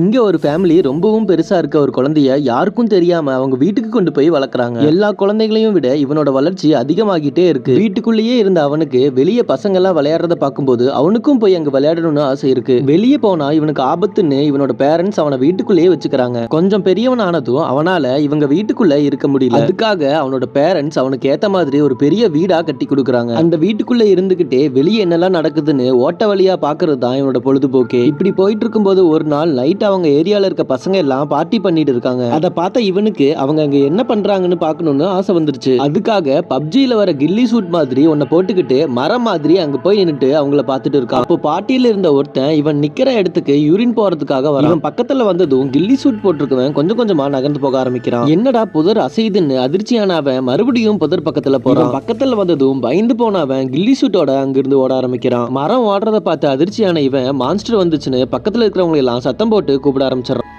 இங்கே ஒரு ஃபேமிலி ரொம்பவும் பெருசாக இருக்க ஒரு குழந்தைய யாருக்கும் தெரியாமல் அவங்க வீட்டுக்கு கொண்டு போய் வளர்க்குறாங்க. எல்லா குழந்தைகளையும் விட இவனோட வளர்ச்சி அதிகமாகிட்டே இருக்கு. வீட்டுக்குள்ளேயே இருந்த அவனுக்கு வெளியே பசங்கள்லாம் விளையாடுறத பார்க்கும்போது அவனுக்கும் போய் அங்கே விளையாடணும்னு ஆசை இருக்கு. வெளியே போனா இவனுக்கு ஆபத்துன்னு இவனோட பேரண்ட்ஸ் அவனை வீட்டுக்குள்ளேயே வச்சுக்கிறாங்க. கொஞ்சம் பெரியவன் ஆனதும் அவனால இவங்க வீட்டுக்குள்ள இருக்க முடியல. அதுக்காக அவனோட பேரண்ட்ஸ் அவனுக்கு ஏற்ற மாதிரி ஒரு பெரிய வீடா கட்டி கொடுக்குறாங்க. அந்த வீட்டுக்குள்ள இருந்துகிட்டே வெளியே என்னெல்லாம் நடக்குதுன்னு ஓட்ட வழியா பாக்குறது தான் இவனோட பொழுதுபோக்கு. இப்படி போயிட்டு இருக்கும்போது ஒரு நாள் நைட் அவங்க ஏரியாவில் இருக்க பசங்க எல்லாம் பார்ட்டி பண்ணிட்டு இருக்காங்க. அதை பார்த்த இவனுக்கு அவங்க அங்க என்ன பண்றாங்கன்னு பார்க்கணும்னு ஆசை வந்துருச்சு. அதுக்காக பப்ஜியில் வர கில்லி சூட் மாதிரி உன்னை போட்டுக்கிட்டு மரம் மாதிரி அங்க போய் நின்றுட்டு அவங்கள பார்த்துட்டு இருக்கான் அப்போ பார்ட்டியில இருந்த ஒருத்தன் இவன் நிக்கிற இடத்துக்கு யூரின் போறதுக்காக வரான். இவன் பக்கத்துல வந்ததும் கில்லி சூட் போட்டிருக்கவன் கொஞ்சம் கொஞ்சமா நகர்ந்து போக ஆரம்பிக்கிறான். என்னடா புதர் அசைதுன்னு அதிர்ச்சியான அவன் மறுபடியும் புதர் பக்கத்துல போறான். பக்கத்துல வந்ததும் பயந்து போனவன் கில்லி சூட்டோட அங்கிருந்து ஓட ஆரம்பிக்கிறான். மரம் ஓடுறத பார்த்து அதிர்ச்சியான இவன் மான்ஸ்டர் வந்துச்சுன்னு பக்கத்துல இருக்கிறவங்க எல்லாம் சத்தம் போட்டு கூப்பிட ஆரம்பிச்சிடறான்